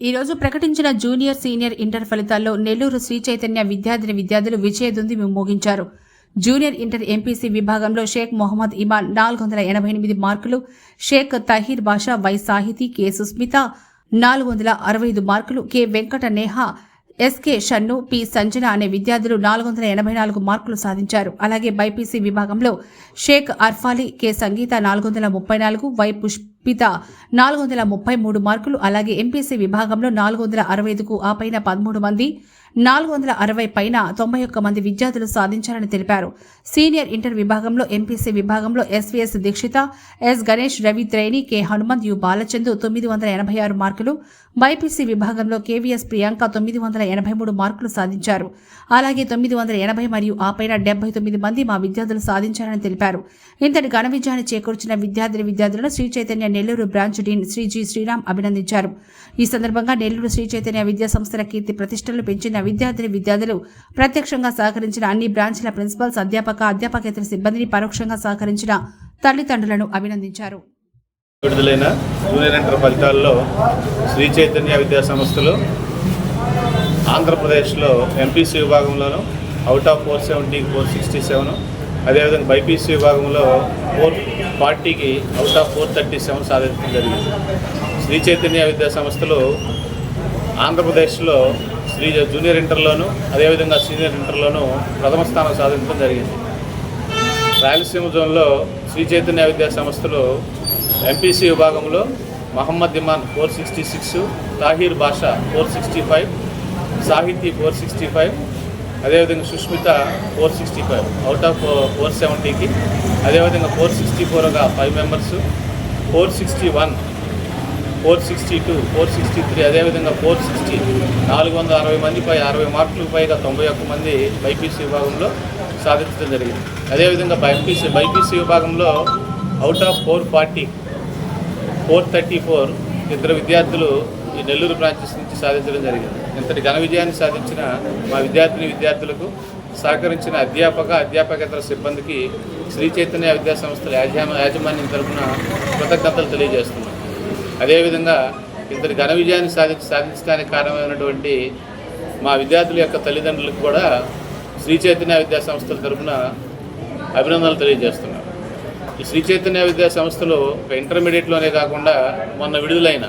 ఈరోజు ప్రకటించిన junior senior inter ఫలితాల్లో నెల్లూరు శ్రీ చైతన్య విద్యార్థిని విద్యార్థులు విజయదుంది మోగించారు జూనియర్ ఇంటర్ ఎంపీసీ విభాగంలో షేక్ మొహమ్మద్ ఇమాన్ నాలుగు వందల ఎనభై ఎనిమిది మార్కులు షేక్ తహీర్ బాషా వై సాహితీ కె సుస్మిత నాలుగు వందల అరవై ఐదు మార్కులు K Venkata Neha SK Shannu P Sanjana అనే విద్యార్థులు నాలుగు వందల ఎనభై నాలుగు మార్కులు సాధించారు. అలాగే బైపీసీ విభాగంలో షేక్ అర్ఫాలి కె సంగీత నాలుగు వందల ముప్పై నాలుగు వై పిత. నాలుగు వందల ముప్పై మూడు మార్కులు అలాగే ఎంపీసీ విభాగంలో నాలుగు వందల అరవై ఐదుకు ఆ పైన పదమూడు మంది నాలుగు వందల అరవై పైన తొంభై ఒక్క మంది విద్యార్థులు సాధించారని తెలిపారు. సీనియర్ ఇంటర్ విభాగంలో ఎంపీసీ విభాగంలో SVS Deekshitha S Ganesh Ravi Threni K Hanumanth U Balachandu తొమ్మిది వందల ఎనభై ఆరు మార్కులు బైపీసీ విభాగంలో కేవీఎస్ ప్రియాంక తొమ్మిది వందల ఎనభై మూడు మార్కులు సాధించారు. అలాగే తొమ్మిది వందల ఎనభై మరియు ఆ పైన డెబ్బై తొమ్మిది మంది మా విద్యార్థులు సాధించారని తెలిపారు. ఇంతటి ఘన విజయాన్ని చేకూర్చిన విద్యార్థిని విద్యార్థులను Sri Chaitanya Nellore branch dean Sri G Sriram అభినందించారు. ఈ సందర్భంగా నెల్లూరు శ్రీ చైతన్య విద్యా సంస్థల కీర్తి ప్రతిష్టలు పెంచిన విద్యార్థిని విద్యార్థులు ప్రత్యక్షంగా సహకరించిన అన్ని బ్రాంచ్ల ప్రిన్సిపల్స్ అధ్యాపక అధ్యాపకేతర సిబ్బందిని పరోక్షంగా సహకరించిన తల్లిదండ్రులను అభినందించారు. విడుదలైన జూనియర్ ఇంటర్ ఫలితాల్లో శ్రీ చైతన్య విద్యా సంస్థలు ఆంధ్రప్రదేశ్లో MPC విభాగంలోను out of four seventy four sixty seven అదేవిధంగా బైపీసీ విభాగంలో ఫోర్ పార్టీకి out of four thirty seven సాధించడం జరిగింది. శ్రీ చైతన్య విద్యా సంస్థలు ఆంధ్రప్రదేశ్లో శ్రీ జూనియర్ ఇంటర్లోను అదేవిధంగా సీనియర్ ఇంటర్లోను ప్రథమ స్థానం సాధించడం జరిగింది. రాయలసీమ జోన్లో శ్రీ చైతన్య విద్యా సంస్థలు ఎంపీసీ విభాగంలో Mohammed Iman four sixty six Tahir Basha four sixty five Sahithi four sixty five అదేవిధంగా Sushmitha four sixty five out of four సెవెంటీకి అదేవిధంగా four sixty ఫోర్గా five members four sixty one four sixty two four sixty three అదేవిధంగా four sixty నాలుగు వందల అరవై మంది పై అరవై మార్కులకు పైగా తొంభై ఒక్క మంది బైపీసీ విభాగంలో సాధించడం జరిగింది. అదేవిధంగా బైపీసీ బైపీసీ విభాగంలో out of four forty four thirty four ఇద్దరు విద్యార్థులు ఈ నెల్లూరు బ్రాంచెస్ నుంచి సాధించడం జరిగింది. ఇంతటి ఘన విజయాన్ని సాధించిన మా విద్యార్థిని విద్యార్థులకు సహకరించిన అధ్యాపక అధ్యాపకేతర సిబ్బందికి శ్రీ చైతన్య విద్యా సంస్థల యాజమాన్యం తరఫున కృతజ్ఞతలు తెలియజేస్తున్నాం. అదేవిధంగా ఇంతటి ఘన విజయాన్ని సాధించి సాధించడానికి కారణమైనటువంటి మా విద్యార్థుల యొక్క తల్లిదండ్రులకు కూడా శ్రీ చైతన్య విద్యా సంస్థల తరఫున అభినందనలు తెలియజేస్తున్నాం. ఈ శ్రీ చైతన్య విద్యా ఒక ఇంటర్మీడియట్లోనే కాకుండా మొన్న విడుదలైన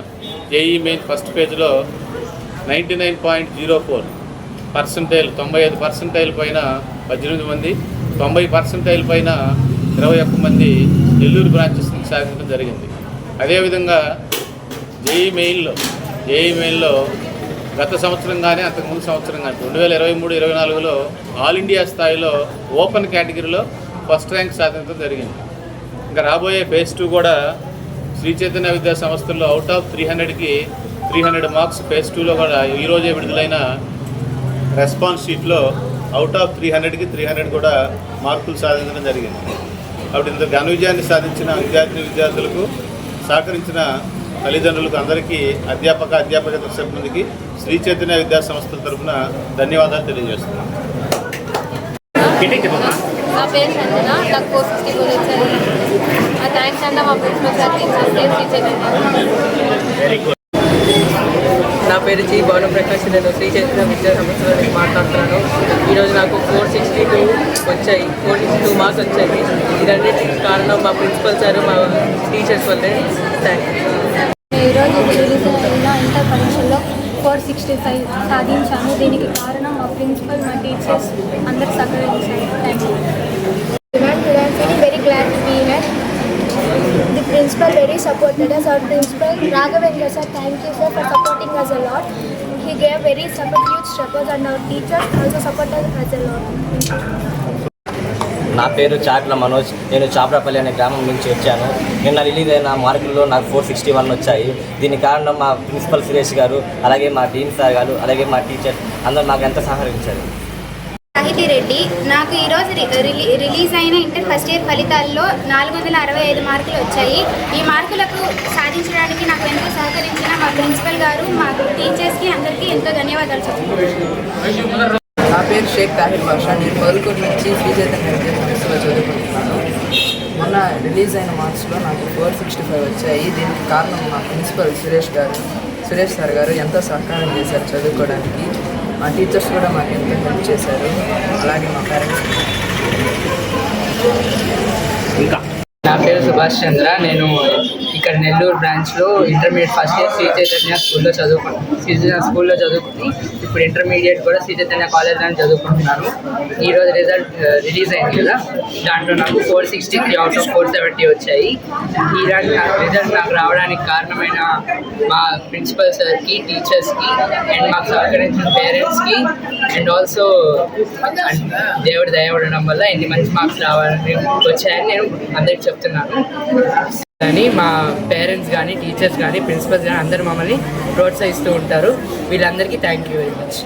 జేఈ మెయిన్ ఫస్ట్ పేజ్లో ninety nine point zero four percentile తొంభై ఐదు పర్సంటైల్ పైన పద్దెనిమిది మంది తొంభై పర్సంటైల్ పైన ఇరవై ఒక్క మంది నెల్లూరు బ్రాంచెస్ నుంచి సాధించడం జరిగింది. అదేవిధంగా జేఈ మెయిన్లో జేఈ మెయిన్లో గత సంవత్సరం కానీ అంతకుముందు సంవత్సరం కానీ రెండు వేల ఇరవై మూడు ఇరవై నాలుగులో ఆల్ ఇండియా స్థాయిలో ఓపెన్ కేటగిరీలో ఫస్ట్ ర్యాంక్ సాధించడం జరిగింది. ఇంకా రాబోయే ఫేజ్ టూ కూడా శ్రీ చైతన్య విద్యా సంస్థల్లో అవుట్ ఆఫ్ త్రీ హండ్రెడ్కి త్రీ హండ్రెడ్ మార్క్స్ ఫేజ్ టూలో కూడా ఈరోజే విడుదలైన రెస్పాన్స్ షీట్లో అవుట్ ఆఫ్ త్రీ హండ్రెడ్కి త్రీ హండ్రెడ్ కూడా మార్కులు సాధించడం జరిగింది. కాబట్టి ఇంత ఘన విజయాన్ని సాధించిన విద్యార్థి విద్యార్థులకు సహకరించిన తల్లిదండ్రులకు అందరికీ అధ్యాపక అధ్యాపక సిబ్బందికి శ్రీ చైతన్య విద్యా సంస్థల తరఫున ధన్యవాదాలు తెలియజేస్తున్నాను. నా పేరు సంజన నాకు ఫోర్ సిక్స్టీ ఫోర్ వచ్చారు. ఆ థ్యాంక్స్ అంట మా ప్రిన్సిపల్ సార్ టీచర్స్ టీచర్ నా పేరు జీ భానుప్రకాష్ నేను శ్రీ చైతన్య విద్యా సంస్థల నుంచి మాట్లాడుతున్నాను. ఈరోజు నాకు ఫోర్ సిక్స్టీ టూ వచ్చాయి. ఫోర్ సిక్స్టీ టూ మార్క్స్ వచ్చాయి. ఇదన్నిటికి కారణం మా ప్రిన్సిపల్ సార్ మా టీచర్స్ వల్లే. థ్యాంక్ ఈరోజు ఇంటర్ పరీక్షల్లో ఫోర్ సిక్స్టీ ఫైవ్ సాధించాను దీనికి కారణం మా ప్రిన్సిపల్ మా టీచర్స్ అందరు సహకరించారు. Thank you principal very supported us. Our principal Raghavendra sir, thank you sir for supporting us a lot. He gave very support, huge support, and our teachers also supported us a lot. నా పేరు చాట్ల మనోజ్ నేను చాప్రాపల్లి అనే గ్రామం నుంచి వచ్చాను నిన్న release అయిన మార్కుల్లో నాకు ఫోర్ సిక్స్టీ వన్ వచ్చాయి దీనికి కారణం మా ప్రిన్సిపల్ సురేష్ గారు అలాగే మా డీన్ సార్ గారు అలాగే మా టీచర్ అందరూ నాకు ఎంత సహకరించారు సాహితీ రెడ్డి. నాకు ఈరోజు రి- రిలీ- రిలీజ్ అయిన ఇంటర్ ఫస్ట్ ఇయర్ ఫలితాల్లో నాలుగు వందల అరవై ఐదు మార్కులు వచ్చాయి. ఈ మార్కులకు సాధించడానికి నాకు ఎంతో సహకరించిన మా ప్రిన్సిపల్ గారు మా టీచర్స్కి అందరికీ ఎంతో ధన్యవాదాలు చెప్తున్నాను. నా పేరు షేక్ తాహిర్ బాషా. నేను పలుకూరు నుంచి శ్రీ చైతన్య చదువుకుంటున్నాను. మొన్న రిలీజ్ అయిన మార్క్స్లో నాకు ఫోర్ సిక్స్టీ ఫైవ్ వచ్చాయి. దీనికి కారణం మా ప్రిన్సిపల్ సురేష్ గారు. సురేష్ సార్ గారు ఎంతో సహకారం చేశారు చదువుకోవడానికి. మా టీచర్స్ కూడా మాకు ఎంతో హెల్ప్ చేశారు. అలాగే మా పేరెంట్స్ నా పేరు సుభాష్ చంద్ర నేను ఇక్కడ నెల్లూరు బ్రాంచ్లో intermediate first year Sri Chaitanya స్కూల్లో చదువుకున్నాను శ్రీ చైతన్య స్కూల్లో చదువుకుని ఇప్పుడు ఇంటర్మీడియట్ కూడా శ్రీ చైతన్య కాలేజ్లో చదువుకుంటున్నాను ఈరోజు రిజల్ట్ రిలీజ్ అయింది కదా దాంట్లో నాకు four sixty three out of four seventy వచ్చాయి ఈరోజు నాకు రిజల్ట్ నాకు రావడానికి కారణమైన మా ప్రిన్సిపల్ సార్కి టీచర్స్కి అండ్ మాకు సహకరించిన పేరెంట్స్కి అండ్ ఆల్సో దేవుడు దయ ఉండడం వల్ల ఇన్ని మంచి మార్క్స్ రావాలని వచ్చాయని నేను అందరికి చెప్తున్నాను. కానీ మా పేరెంట్స్ కానీ టీచర్స్ కానీ ప్రిన్సిపల్స్ కానీ అందరూ మమ్మల్ని ప్రోత్సహిస్తూ ఉంటారు. వీళ్ళందరికీ థ్యాంక్ యూ వెరీ మచ్.